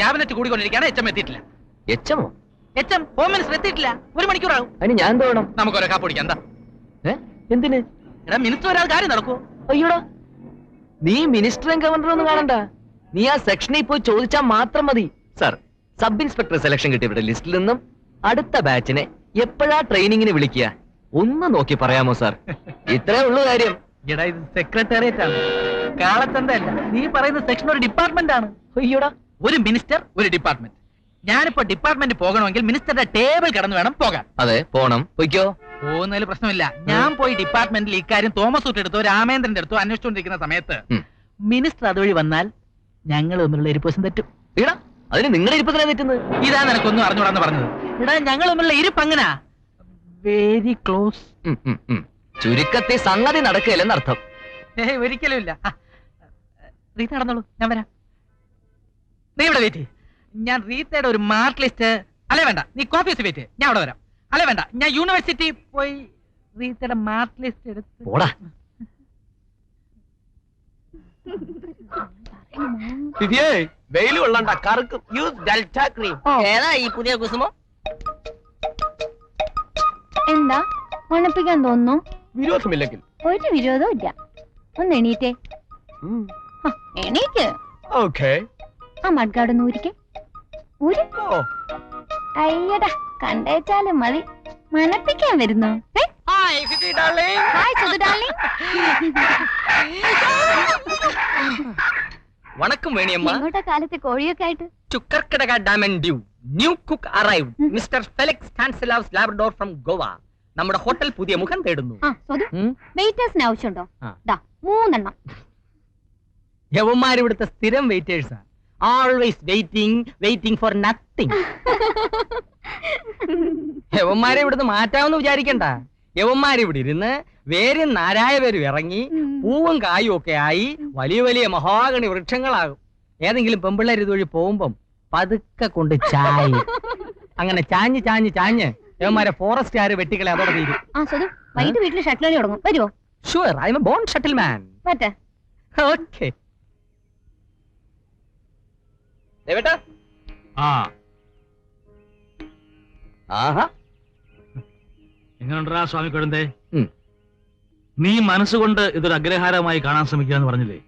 Cabinet കൂടിക്കൊണ്ടിരിക്കുകയാണ് H M എത്തിയിട്ടില്ല. എച്ചമോ എച്ച് എം ഹോം മിനിസ്റ്റർ എത്തിയിട്ടില്ല. ഒരു മണിക്കൂറാകും അതിന് ഞാൻ എന്ത് വേണം? നമുക്ക് ഒരേ കാപ്പ് കുടിക്കാം എന്താ? ഏ? എന്തിന്? എടാ മിനിസ്റ്റർ ഒരാൾ കാര്യം നടക്കൂ അയ്യോടാ. നീ മിനിസ്റ്ററും ഗവർണറും ഒന്നും കാണണ്ട. നീ ആ സെക്ഷനിൽ പോയി ചോദിച്ചാൽ മാത്രം മതി. സർ സബ് ഇൻസ്പെക്ടർ സെലക്ഷൻ കിട്ടിയവരുടെ ലിസ്റ്റിൽ നിന്നും അടുത്ത ബാച്ചിനെ എപ്പോഴാ ട്രെയിനിങ്ങിന് വിളിക്കുക? ഒന്ന് നോക്കി പറയാമോ സാർ ഇത്രേ ഉള്ളൂ കാര്യം. എടാ ഇത് സെക്രട്ടേറിയറ്റ് ആണ്. കാളച്ചന്ത നീ പറയുന്ന സെക്ഷൻ ഒരു ഡിപ്പാർട്ട്മെന്റ് ആണ്. അയ്യോടാ. ഒരു മിനിസ്റ്റർ ഒരു ഡിപ്പാർട്ട്മെന്റ്. ഞാനിപ്പോ ഡിപ്പാർട്ട്മെന്റ് പോകണമെങ്കിൽ മിനിസ്റ്ററുടെ ടേബിൾ കടന്നു വേണം പോകാൻ. അതെ പോണം. പൊയ്ക്കോ. പോകുന്നതിൽ പ്രശ്നമില്ല. ഞാൻ പോയി ഡിപ്പാർട്ട്മെന്റിൽ ഇക്കാര്യം തോമസ് ഊട്ടെടുത്തോ രാമേന്ദ്രന്റെ അടുത്തോ അന്വേഷിച്ചുകൊണ്ടിരിക്കുന്ന സമയത്ത്. മിനിസ്റ്റർ അതുവഴി വന്നാൽ ഞങ്ങൾ തമ്മിലുള്ള ഇരിപ്പസം തെറ്റും. ഇടാ അതിന് നിങ്ങളുടെ ഇരിപ്പത്തിനാ തെറ്റുന്നത്? ഇതാ നിനക്കൊന്നും അറിഞ്ഞൂടാന്ന് പറഞ്ഞത്. ഇടാ ഞങ്ങൾ തമ്മിലുള്ള ഇരിപ്പ് അങ്ങനാ? Very close. ചുരുക്കത്തിൽ സംഗതി നടക്കുകയല്ലെന്നർത്ഥം. ഏയ് ഒരിക്കലും ഇല്ല. റീത്ത നടന്നോളൂ. ഞാൻ വരാം. നീ ഇവിടെ വെയിറ്റ്. ഞാൻ റീത്തയുടെ ഒരു മാർക്ക് ലിസ്റ്റ്. അല്ലേ വേണ്ട നീ കോപ്പി വെയിറ്റ്. ഞാൻ അവിടെ വരാം. അല്ലേ വേണ്ട ഞാൻ യൂണിവേഴ്സിറ്റി പോയി റീത്തയുടെ മാർക്ക് ലിസ്റ്റ് എടുത്ത് പോടാ. വെയിൽ കൊള്ളണ്ട കറുക്കും. യൂസ് ഡെൽറ്റ ക്രീം ഏതാ ഈ പുതിയ കുസുമം? എന്താ? മണപ്പിക്കാൻ തോന്നുന്നു. വിരോധമില്ലെങ്കിൽ. ഒരു വിരോധവും ഇല്ല ഒന്ന് എണീറ്റേ. എണീറ്റ് ഓക്കെ ആ മഡ്ഗാർഡ് ഒന്ന് ഊരിക്കെ. ഊരി. അയ്യടാ കണ്ടേച്ചാലും മതി. മനപ്പിക്കാൻ വരുന്നു? ഏ? Hi Sudhu darling. വണക്കം വേണിയമ്മ. എങ്ങോട്ടാ കാലത്ത് കോഴിയൊക്കെ ആയിട്ട്. ചുക്കർക്കടക ഡാം ആൻഡ് ഡ്യൂ. ന്യൂ കുക്ക് അറൈവ്ഡ് ഉം. മിസ്റ്റർ ഫെലിക്സ് ടാൻസലാവ്സ് ലാബ്രഡോർ ഫ്രം ഗോവ. നമ്മുടെ ഹോട്ടൽ പുതിയ മുഖം തേടുന്നു. വെയിറ്റേഴ്സിന് ആവശ്യമുണ്ടോ? മൂന്നെണ്ണം. യവന്മാരിവിടുത്തെ സ്ഥിരം വെയിറ്റേഴ്സാ. Always waiting waiting for nothing യവന്മാരെ ഇവിടുന്ന് മാറ്റാമെന്ന് വിചാരിക്കണ്ട. യവന്മാരിവിടെ ഇരുന്ന് വേരും നാരായ പേരും ഇറങ്ങി. പൂവും കായും ഒക്കെ ആയി വലിയ വലിയ മഹാഗണി വൃക്ഷങ്ങളാകും. ഏതെങ്കിലും പെമ്പിള്ളേർ ഇതുവഴി പോകുമ്പം പതുക്കെ കൊണ്ട് ചായ. അങ്ങനെ ചാഞ്ഞ് ചാഞ്ഞ് ചാഞ്ഞ് യവന്മാരെ ഫോറസ്റ്റ് ആര് വെട്ടിക്കളെ അതോടെ തീരും. വൈകിട്ട് വീട്ടിൽ ഷട്ടിൽ തുടങ്ങും. വരുമോ sure I am born shuttle man okay ദേവേട്ടാ? ആ. ആഹാ. എങ്ങനെയുണ്ടാ സ്വാമി കഴുന്തേ. നീ മനസ്സുകൊണ്ട് ഇതൊരു അഗ്രഹാരമായി കാണാൻ ശ്രമിക്കുക എന്ന് പറഞ്ഞില്ലേ?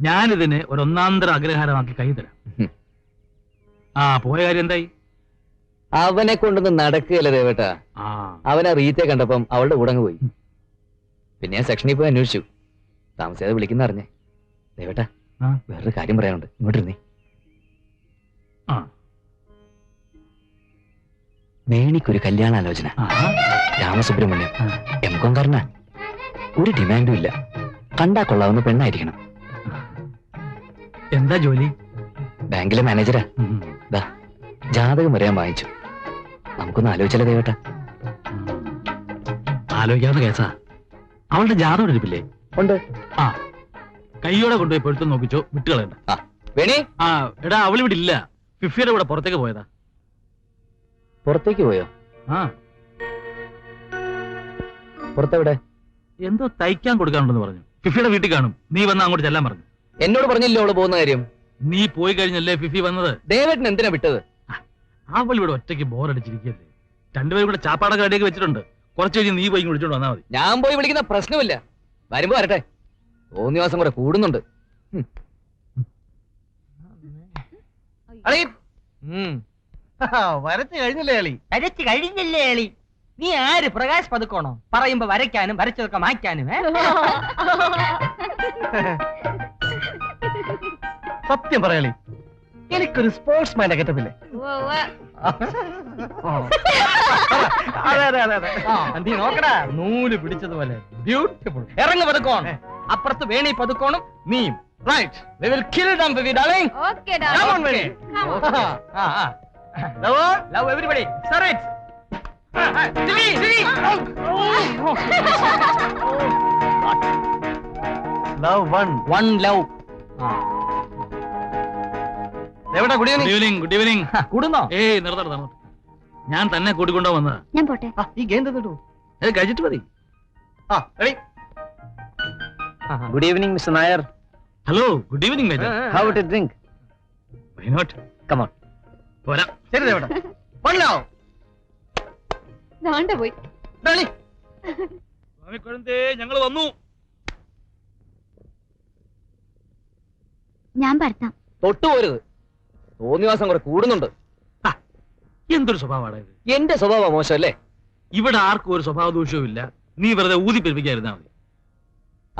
ഞാനിതിനെ ഒരു ഒന്നാന്തര അഗ്രഹാരമാക്കി കൈ തരാം. ആ പോയ കാര്യം എന്തായി? അവനെ കൊണ്ടൊന്ന് നടക്കുകയല്ല ദേവേട്ടാ? ആ. അവനെ റീത്തെ കണ്ടപ്പം അവളുടെ ഉടങ്ങ് പോയി. പിന്നെ ഞാൻ സെക്ഷനിൽ പോയി അന്വേഷിച്ചു. താമസിയാതെ വിളിക്കുന്ന അറിഞ്ഞേ. ദേവേട്ടാ? വേറൊരു കാര്യം പറയാനുണ്ട്. ഇങ്ങോട്ടിരുന്നേ. വേണിക്കൊരു കല്യാണാലോചന. രാമസുബ്രഹ്മണ്യം. എം കോംകാരനാ ഒരു ഡിമാൻഡും ഇല്ല. കണ്ടാ കൊള്ളാവുന്ന പെണ്ണായിരിക്കണം. എന്താ ജോലി? ബാങ്കിലെ മാനേജരാ. ദാ ജാതകം വരെയാൻ വാങ്ങിച്ചു. നമുക്കൊന്ന് ആലോചിച്ചാലേ കേട്ടാ. ആലോചിക്കാവുന്ന കേസാ. അവളുടെ ജാതകം എടുപ്പില്ലേ ഉണ്ട്. ആ. കൈയോടെ കൊണ്ടുപോയി പൊരുത്തം നോക്കിച്ചോ വിട്ടുകളയണ്ട. വേണി? ആ എടാ അവളിവിടെ ഇല്ല. ഫിഫിയുടെ കൂടെ പുറത്തേക്ക് പോയതാ. പുറത്തേക്ക് പോയോ? ആ. പുറത്തെവിടെ? എന്തോ തയ്ക്കാൻ കൊടുക്കാനുണ്ടെന്ന് പറഞ്ഞു. ഫിഫിയുടെ വീട്ടിൽ കാണും. നീ വന്ന അങ്ങോട്ട് ചെല്ലാൻ പറഞ്ഞു. എന്നോട് പറഞ്ഞില്ല അവൾ പോകുന്ന കാര്യം? നീ പോയി കഴിഞ്ഞല്ലേ ഫിഫി വന്നത്? ദേവേട്ടൻ എന്തിനാ വിട്ടത്? അവൾ ഇവിടെ ഒറ്റയ്ക്ക് ബോറടിച്ചിരിക്കല്ലേ രണ്ടുപേരും കൂടെ ചാപ്പാടൊക്കെ റെഡിയൊക്കെ വെച്ചിട്ടുണ്ട്. കുറച്ച് കഴിഞ്ഞ് നീ പോയി വിളിച്ചോണ്ട് വന്നാൽ മതി. ഞാൻ പോയി വിളിക്കുന്ന പ്രശ്നമില്ല. വരുമ്പോ വരട്ടെ. തോന്നിയ ദിവസം കൂടെ കൂടുന്നുണ്ട്. ഹും. അളി. വരച്ചു കഴിഞ്ഞില്ലേ അളി വരച്ചു കഴിഞ്ഞില്ലേ എളി? നീ ആര്? പ്രകാശ് പതുക്കോണോ? പറയുമ്പോ വരയ്ക്കാനും വരച്ചതൊക്കെ മായ്ക്കാനും സത്യം പറയാളി എനിക്കൊരു സ്പോർട്സ് മാന്റെ ഗെറ്റപ്പില്ലേ അതെ അതെ അതെ അതെ. നീ നോക്കടാ നൂൽ പിടിച്ചതുപോലെ ബ്യൂട്ടിഫുൾ ഇറങ്ങു പതുക്കോൺ. അപ്പുറത്ത് വേണി പതുക്കോണും നീയും. Right we will kill them baby darling okay come on Veni. ആ ആ. Love? Love everybody. Sir it. Dilly, dilly. Love one one love. എവിടെ? Good good evening good evening കൂടുന്നോ? ഏയ് നിർത്തണം ഞാൻ തന്നെ കൂട്ടിക്കൊണ്ടോ വന്നത്? ഞാൻ പോട്ടെ. ഈ ഗെയിം തന്നിട്ടു? അത് കഴിച്ചിട്ട് മതി. ആ ready good evening mister Nair. Hello good evening major. How to drink why not come come on പോരാ. ശരി ദേവട വണ്ണോ ദാണ്ട പോയി. ഡോളി സ്വാമിക്കുഴന്തേ ഞങ്ങൾ വന്നു. ഞാൻ പരത്താം. തൊട്ടുപോരുത് തോന്നിവാസം കുറെ കൂടുന്നുണ്ട്. എന്തൊരു സ്വഭാവമാണ് ഇത്? എന്റെ സ്വഭാവം മോശമല്ലേ? ഇവിടെ ആർക്കും ഒരു സ്വഭാവ ദോഷവും ഇല്ല. നീ വെറുതെ ഊതി പെരുപ്പിക്കാതിരുന്നാ മതി.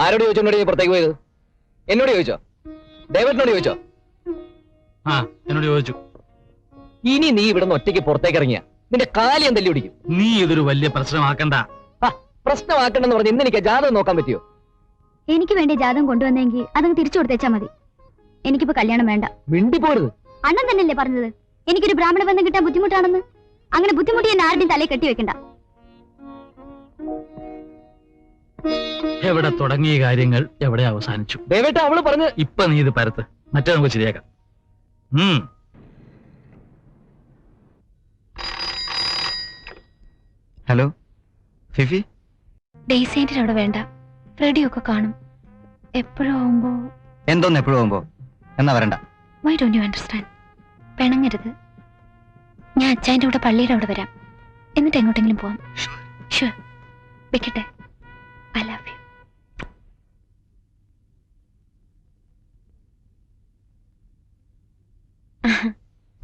ആരോട് ചോദിച്ചോണ്ടോ നീ പുറത്തേക്ക് പോയത്? എന്നോട് ചോദിച്ചോ? ഡേവിഡിനോട് ചോദിച്ചോ? ആ എന്നോട് ചോദിച്ചു. ഇനി നീ ഇവിടുന്ന് ഒറ്റയ്ക്ക് പുറത്തേക്ക് ഇറങ്ങിയ നിന്റെ കാലി എന്തല്ലേ ഒടിക്കും നീ ഇതൊരു വലിയ പ്രശ്നമാക്കണ്ട. പ്രശ്നമാക്കണ്ടെന്ന് പറഞ്ഞ് ഇന്ന് എനിക്ക് ആ ജാതകം നോക്കാൻ പറ്റിയോ? എനിക്ക് വേണ്ടി ജാതകം കൊണ്ടുവന്നെങ്കിൽ അതങ്ങ് തിരിച്ചു കൊടുത്തേച്ചാ മതി. എനിക്കിപ്പോ കല്യാണം വേണ്ട. മിണ്ടി പോരുത് അണ്ണൻ തന്നെയല്ലേ പറഞ്ഞത്? എനിക്കൊരു ബ്രാഹ്മണ ബന്ധം കിട്ടാൻ ബുദ്ധിമുട്ടാണെന്ന്. അങ്ങനെ ബുദ്ധിമുട്ടി എന്നെ ആരുടെയും തലയിൽ കെട്ടി വെക്കണ്ട. എവിടെ തുടങ്ങിയ കാര്യങ്ങൾ എവിടെ അവസാനിച്ചു? ദയവേട്ട അവൾ പറഞ്ഞു ഇപ്പൊ നീ ഇത് പരത്ത്. മറ്റേ നമുക്ക് ശരിയാക്കാം. ഹലോ ഫിഫി ഡേസേന്റെ അവിടെ വേണ്ട. റെഡിയൊക്കെ കാണും. എപ്പോഴും ആവുമ്പോ. എന്തോന്ന് എപ്പോഴും ആവുമ്പോ? എന്നാ വരണ്ട. വൈ ഡോണ്ട് യു അണ്ടർസ്റ്റാൻഡ് പിണങ്ങരുത്. ഞാൻ അച്ചായന്റെ കൂടെ പള്ളിയുടെ അവിടെ വരാം. എന്നിട്ട് എങ്ങോട്ടെങ്കിലും പോവാം. ഷുവർ വെക്കട്ടെ. ഐ ലവ് യു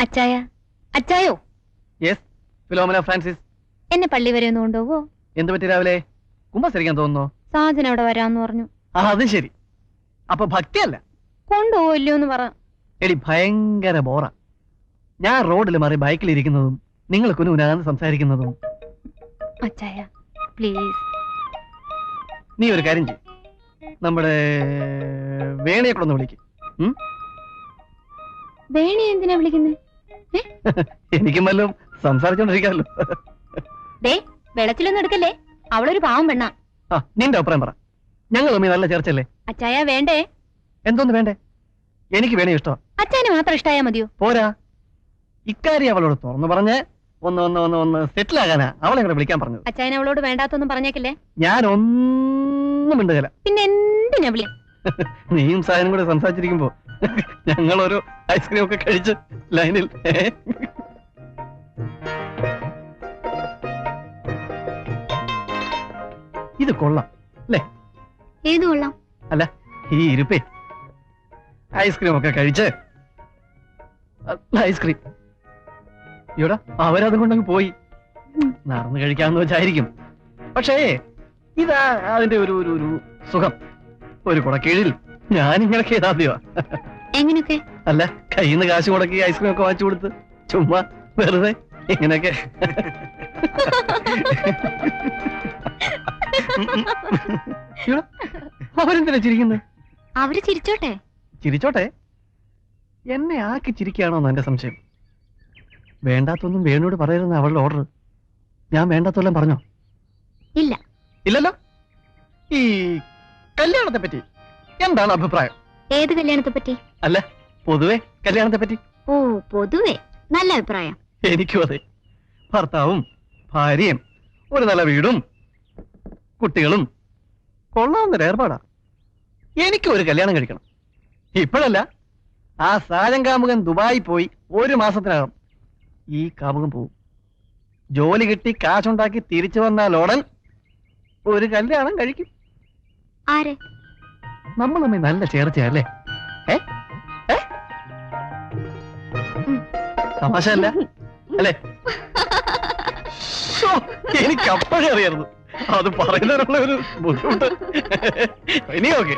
അച്ചായ അച്ചായോ യെസ് ഫിലോമന ഫ്രാൻസിസ് എന്നെ പള്ളി വരെ ഒന്ന് കൊണ്ടുപോവോ? എന്ത് പറ്റി രാവിലെ? കുമ്പസരിക്കാൻ തോന്നുന്നു. സാധനം അവിടെ വരാന്ന് പറഞ്ഞു. ആ അത് ശരി. അപ്പൊ ഭക്തിയല്ല? കൊണ്ടുപോവില്ലോ എന്ന് പറ. എടി ഭയങ്കര ബോറ. ഞാൻ റോഡിൽ മാറി ബൈക്കിൽ ഇരിക്കുന്നതും നിങ്ങൾ കുനുകുനാന്ന് സംസാരിക്കുന്നതും. അച്ചായ പ്ലീസ് നീ ഒരു കാര്യം ചെയ്യും. നമ്മുടെ വേണയെ കൂടെ ഒന്ന് വിളിക്കും. വേണി എന്തിനാ വിളിക്കുന്നത് എനിക്കും വല്ലതും സംസാരിച്ചോണ്ടിരിക്കാമല്ലോ. ദേ വെള്ളത്തിലൊന്നും എടുക്കല്ലേ? അവളൊരു പാവം പെണ്ണ. ആ നിന്റെ അഭിപ്രായം പറ. ഞങ്ങൾ തമ്മിൽ നല്ല ചേർച്ചല്ലേ അച്ചായ വേണ്ടേ? എന്തോന്ന് വേണ്ടേ? എനിക്ക് വേണേ ഇഷ്ടം. അച്ചായന് മാത്രം ഇഷ്ടായാ മതിയോ? പോരാ. ഇക്കാര്യം അവളോട് തുറന്നു പറഞ്ഞ് ഒന്ന് ഒന്ന് ഒന്ന് ഒന്ന് സെറ്റിൽ ആകാനാ അവളെ കൂടെ വിളിക്കാൻ പറഞ്ഞു അച്ചായൻ അവളോട് വേണ്ടാത്തൊന്നും പറഞ്ഞേക്കില്ലേ? ഞാൻ ഒന്നും മിണ്ടുകല പിന്നെ എന്തിനാ വിളി നീയും സാധനം കൂടെ സംസാരിച്ചിരിക്കുമ്പോ ഞങ്ങൾ ഒരു ഐസ്ക്രീം ഒക്കെ കഴിച്ച് ലൈനിൽ ഇത് കൊള്ളാം അല്ലേ? ഏത് കൊള്ളാം? അല്ല ഈ ഇരുപ്പേ. ഐസ്ക്രീം ഒക്കെ കഴിച്ച് ഐസ്ക്രീം. ഇവിടെ അവരതും കൊണ്ടങ്ങ് പോയി. നടന്ന് കഴിക്കാന്ന് വെച്ചായിരിക്കും. പക്ഷേ ഇതാ അതിന്റെ ഒരു ഒരു ഒരു സുഖം. ഒരു കുടക്കീഴിൽ ഞാനിങ്ങനെ കേതാദ്യോ എങ്ങനെയൊക്കെ? അല്ല കയ്യിൽ നിന്ന് കാശ് മുടക്കി ഐസ്ക്രീം ഒക്കെ വാങ്ങിച്ചു കൊടുത്ത് ചുമ്മാ വെറുതെ ഇങ്ങനെയൊക്കെ. അവരെന്തിനാ ചിരിക്കുന്നത് അവർ ചിരിച്ചോട്ടെ. ചിരിച്ചോട്ടെ? എന്നെ ആക്കി ചിരിക്കുകയാണോ എന്റെ സംശയം. വേണ്ടാത്തൊന്നും വേണോട് പറയരുന്ന അവളുടെ ഓർഡർ ഞാൻ വേണ്ടാത്തെല്ലാം പറഞ്ഞോ? ഇല്ല. ഇല്ലല്ലോ? ഈ കല്യാണത്തെ പറ്റി എന്താണ് അഭിപ്രായം? ഏത് കല്യാണത്തെ പറ്റി അല്ല പൊതുവെ കല്യാണത്തെ പറ്റി ഓ പൊതുവെ നല്ല അഭിപ്രായം. എനിക്കും അതെ. ഭർത്താവും ഭാര്യയും ഒരു നല്ല വീടും കുട്ടികളും കൊള്ളാവുന്നൊരു ഏർപ്പാടാ. എനിക്ക് ഒരു കല്യാണം കഴിക്കണം. ഇപ്പോഴല്ല ആ സാരം കാമുകൻ ദുബായി പോയി ഒരു മാസത്തിനകം ഈ കാമുകൻ പോവും. ജോലി കിട്ടി കാശുണ്ടാക്കി തിരിച്ചു വന്നാൽ ഉടൻ ഒരു കല്യാണം കഴിക്കും. ആരെ? നമ്മൾ തമ്മിൽ നല്ല ചേർച്ചയല്ലേ? തമാശ അല്ല അല്ലേ? എനിക്ക് അപ്പോഴേ അറിയായിരുന്നു. അത് പറയുന്നതിനുള്ള ഒരു ബുദ്ധിമുട്ട്. ഇനി ഓക്കെ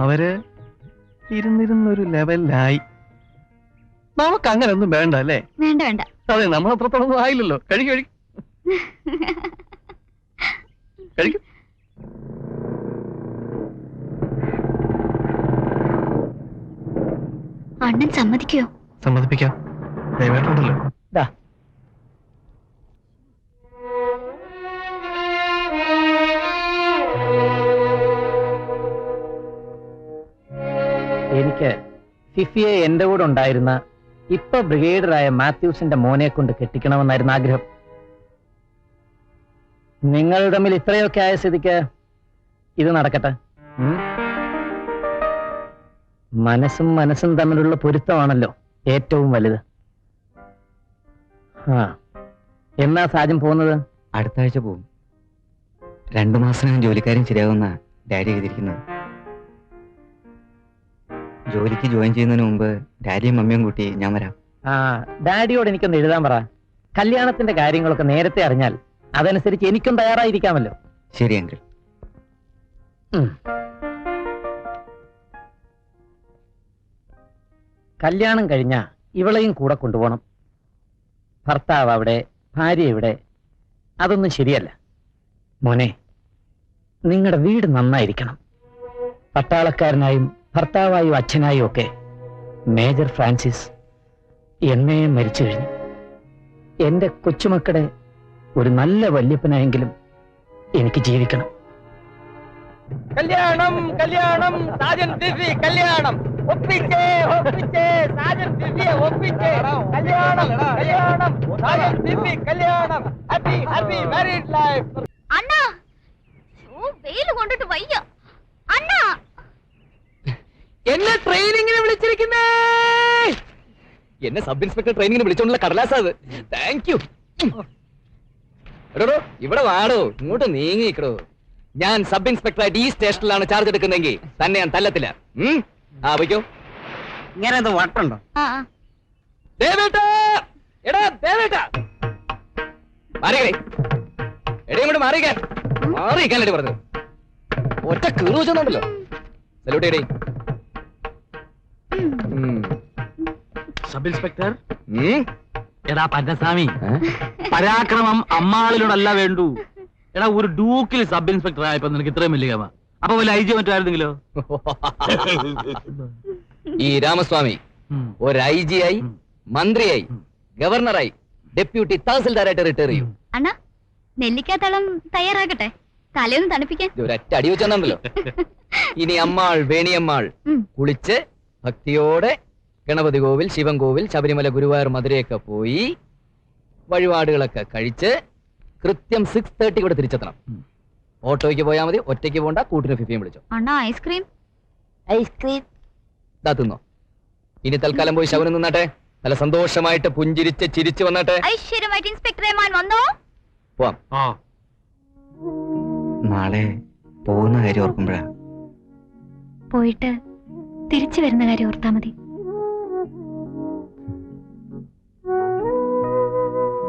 അവർ ഇരുന്നിരുന്നൊരു ലെവലിലായി. നമുക്ക് അങ്ങനെ ഒന്നും വേണ്ട അല്ലേ? വേണ്ട വേണ്ട. അതെ നമ്മൾ അത്രത്തോളം ഒന്നും ആയില്ലല്ലോ. കഴിക്കും കഴിക്കും. കഴിക്കും. അണ്ണൻ സമ്മതിക്കോ? സമ്മതിപ്പിക്കാം. ദയവായിട്ടുണ്ടല്ലോ എനിക്ക് ഫിഫിയെ എന്റെ കൂടെ ഉണ്ടായിരുന്ന ഇപ്പൊ ബ്രിഗേഡറായ മാത്യൂസിന്റെ മോനെ കൊണ്ട് കെട്ടിക്കണമെന്നായിരുന്നു ആഗ്രഹം. നിങ്ങൾ തമ്മിൽ ഇത്രയൊക്കെ ആയ സ്ഥിതിക്ക് ഇത് നടക്കട്ടെ? മനസ്സും മനസ്സും തമ്മിലുള്ള പൊരുത്തമാണല്ലോ ഏറ്റവും വലുത്. ആ എന്നാ സാജം പോകുന്നത്? അടുത്ത ആഴ്ച പോകും രണ്ടു മാസം ജോലിക്കാരും ശരിയാവുന്ന ഡാഡി എഴുതിയിരിക്കുന്നത്. ജോലിക്ക് ജോയിൻ ചെയ്യുന്നതിന് മുമ്പ് ഡാഡിയും മമ്മിയും കൂട്ടി ഞാൻ വരാം. ആ ഡാഡിയോട് എനിക്കൊന്ന് എഴുതാൻ പറ. കല്യാണത്തിന്റെ കാര്യങ്ങളൊക്കെ നേരത്തെ അറിഞ്ഞാൽ അതനുസരിച്ച് എനിക്കും തയ്യാറായിരിക്കാമല്ലോ. ശരി അങ്കിൾ. കല്യാണം കഴിഞ്ഞ ഇവളെയും കൂടെ കൊണ്ടുപോകണം ഭർത്താവ് അവിടെ ഭാര്യ ഇവിടെ. അതൊന്നും ശരിയല്ല. മോനെ നിങ്ങളുടെ വീട് നന്നായിരിക്കണം. പട്ടാളക്കാരനായും ഭർത്താവായും അച്ഛനായും ഒക്കെ മേജർ ഫ്രാൻസിസ് എന്നേ മരിച്ചു കഴിഞ്ഞു. എന്റെ കൊച്ചുമക്കളെ ഒരു നല്ല വല്യപ്പനായെങ്കിലും എനിക്ക് ജീവിക്കണം. കല്യാണം കല്യാണം സാജൻ ദിവ്യ കല്യാണം. ഒപ്പിച്ചേ ഒപ്പിച്ചേ സാജൻ ദിവ്യ ഒപ്പിച്ചേ. കല്യാണം കല്യാണം സാജൻ ദിവ്യ കല്യാണം. ഹാപ്പി ഹാപ്പി മാരീഡ് ലൈഫ് അണ്ണാ ഓ വെയിൽ കൊണ്ടിട്ട് വയ്യ. അണ്ണാ എന്നെ ട്രെയിനിങ്ങിന് വിളിച്ചിരിക്കുന്നേ. എന്നെ സബ് ഇൻസ്പെക്ടർ ട്രെയിനിങ്ങിന് വിളിച്ചോണ്ടുള്ള കടലാസാ അത്. താങ്ക് യു എടോ ഇവിടെ വാടോ. ഇങ്ങോട്ട് നീങ്ങിക്കടോ. ഞാൻ സബ് ഇൻസ്പെക്ടർ ഇൻസ്പെക്ടറായിട്ട് ഈ സ്റ്റേഷനിലാണ് ചാർജ് എടുക്കുന്നെങ്കിൽ തന്നെ ഞാൻ തല്ലത്തില്ല. ഉം? ആ ഇങ്ങനെ വട്ടുണ്ടോ. ദേവേട്ടാ എടാ ദേവേട്ടാ എടേ ഇങ്ങോട്ട് മാറിക്കേ. മാറിക്കാനടി പറഞ്ഞത്. ഒറ്റ കീറു വെച്ചോണ്ടല്ലോ സല്യൂട്ട് ചെയ്യടേ. ഉം. Sub inspector? എടാ പന്നസ്വാമി പരാക്രമം അമ്മാളിനോടല്ല വേണ്ടു. എടാ ഒരു ഡൂക്കിൽ സബ് ഇൻസ്പെക്ടർ ആയപ്പോ നിനക്ക് ഇത്രയും വലിയ കമ അപ്പൊ വല്ല ഐ ജി മറ്റായിരുന്നെങ്കിലോ? ഈ രാമസ്വാമി ഒരു ഐ ജി ആയി മന്ത്രിയായി ഗവർണറായി ഡെപ്യൂട്ടി തഹസിൽദാരായിട്ട് റിട്ടയർ ചെയ്യും. അണ്ണാ നെല്ലിക്കാത്തളം തയ്യാറാകട്ടെ തലയൊന്ന് തണുപ്പിക്കാൻ. ഒരൊറ്റ അടി വെച്ചെന്നുണ്ടല്ലോ ഇനി അമ്മാൾ വേണിയമ്മാൾ. കുളിച്ച് ഭക്തിയോടെ ഗണപതി കോവിൽ ശിവൻ കോവിൽ ശബരിമല ഗുരുവായൂർ മധുരയൊക്കെ പോയി വഴിപാടുകളൊക്കെ കഴിച്ച് കൃത്യം സിക്സ് തേർട്ടി കൂടെ തിരിച്ചെത്തണം. ഓട്ടോയ്ക്ക് പോയാൽ മതി ഒറ്റയ്ക്ക് പോണ്ട കൂട്ടിന് ഫിഫിയും വിളിച്ചോ. അണ്ണാ ഐസ്ക്രീം ഐസ്ക്രീം ഇതാ തിന്നോ. ഇനി തൽക്കാലം പോയി ശവനം നിന്നാട്ടെ. നല്ല സന്തോഷമായിട്ട് പുഞ്ചിരിച്ച് ചിരിച്ചു വന്നാട്ടെ. ഐശ്വര്യമായിട്ട് ഇൻസ്പെക്ടർ റഹ്മാൻ വന്നോ? പോവാം. ആ. നാളെ പോകുന്ന കാര്യം ഓർക്കുമ്പോഴാ. പോയിട്ട് തിരിച്ചു വരുന്ന കാര്യം ഓർത്താ മതി.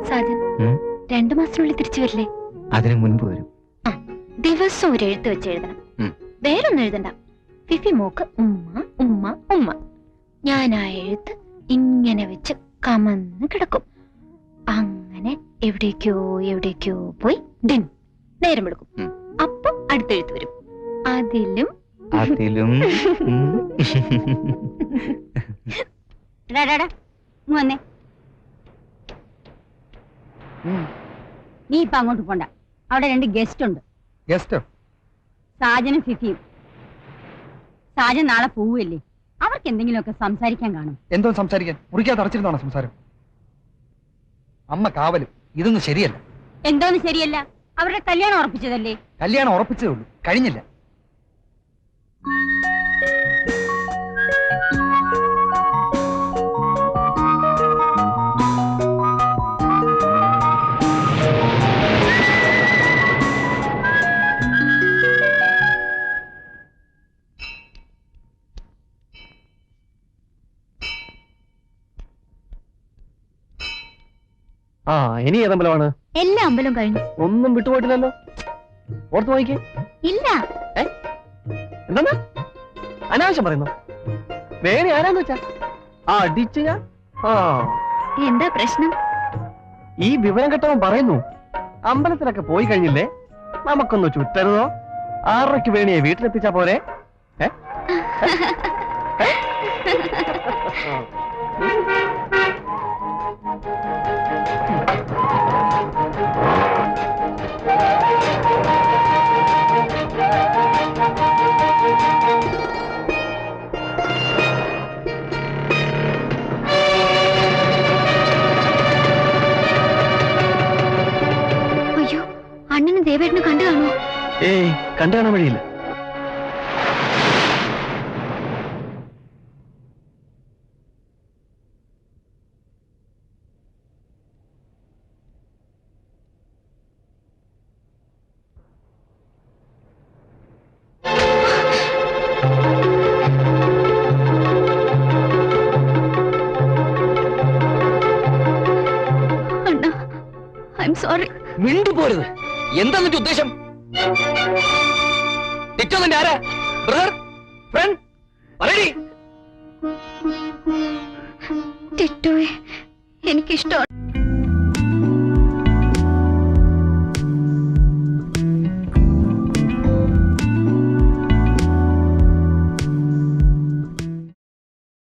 സാജൻ? രണ്ടു മാസത്തിനുള്ളിൽ തിരിച്ചു വരില്ലേ? അതിനു മുൻപ് വരും. ദിവസം ഒരു എഴുത്ത് വെച്ച് എഴുതണം. വേറൊന്നും എഴുതണ്ട. ഫിഫി മോക്ക് ഉമ്മ ഉമ്മ ഉമ്മ. ഞാൻ ആ എഴുത്ത് ഇങ്ങനെ വെച്ച് കമന്ന് കിടക്കും. അങ്ങനെ എവിടേക്കോ എവിടേക്കോ പോയി ഡിൻ നേരം എടുക്കും. അപ്പം അടുത്തെഴുത്ത് വരും. അതിലും അതിലും. വന്നേ. നീ ഇപ്പൊ അങ്ങോട്ട് പോണ്ട. അവിടെ രണ്ട് ഗസ്റ്റ് ഉണ്ട് ഗസ്റ്റോ? സാജനും ഫിഫിയും. സാജൻ നാളെ പോവുകയല്ലേ? അവർക്ക് എന്തെങ്കിലുമൊക്കെ സംസാരിക്കാൻ കാണും. എന്തോ സംസാരിക്കാൻ? മുറിക്കാതെ അടച്ചിരുന്നാണോ സംസാരം? അമ്മ കാവലും. ഇതൊന്നും ശരിയല്ല. എന്തോന്ന് ശരിയല്ല? അവരുടെ കല്യാണം ഉറപ്പിച്ചതല്ലേ? കല്യാണം ഉറപ്പിച്ചതേ ഉള്ളൂ. കഴിഞ്ഞില്ല. ഇനി ഏതമ്പലമാണ് എല്ലാ അമ്പലവും കഴിഞ്ഞു. ഒന്നും വിട്ടുപോയിട്ടില്ലല്ലോ? ഓർത്ത് വാങ്ങിക്കേ ഇല്ല. എന്താ അനാവശ്യം പറയുന്നു? വേണി ആരാന്ന് വെച്ചാ? ആ അടിച്ചു ഞാൻ. ആ. എന്താ പ്രശ്നം? ഈ വിവരം കെട്ടവൻ പറയുന്നു അമ്പലത്തിലൊക്കെ പോയി കഴിഞ്ഞില്ലേ? നമുക്കൊന്ന് ചുറ്റരുതോ? ആറരയ്ക്ക് വേണിയെ വീട്ടിലെത്തിച്ചാ പോരെ? ഏ? ഏയ് കണ്ടു കാണാൻ വഴിയില്ല മിണ്ടു പോരുത് എന്താ നിന്റെ ഉദ്ദേശം ടിറ്റോ നിന്റെ ആരാ? ബ്രദർ ഫ്രണ്ട് പറയടി. ടിറ്റോയെ എനിക്കിഷ്ടമാണ്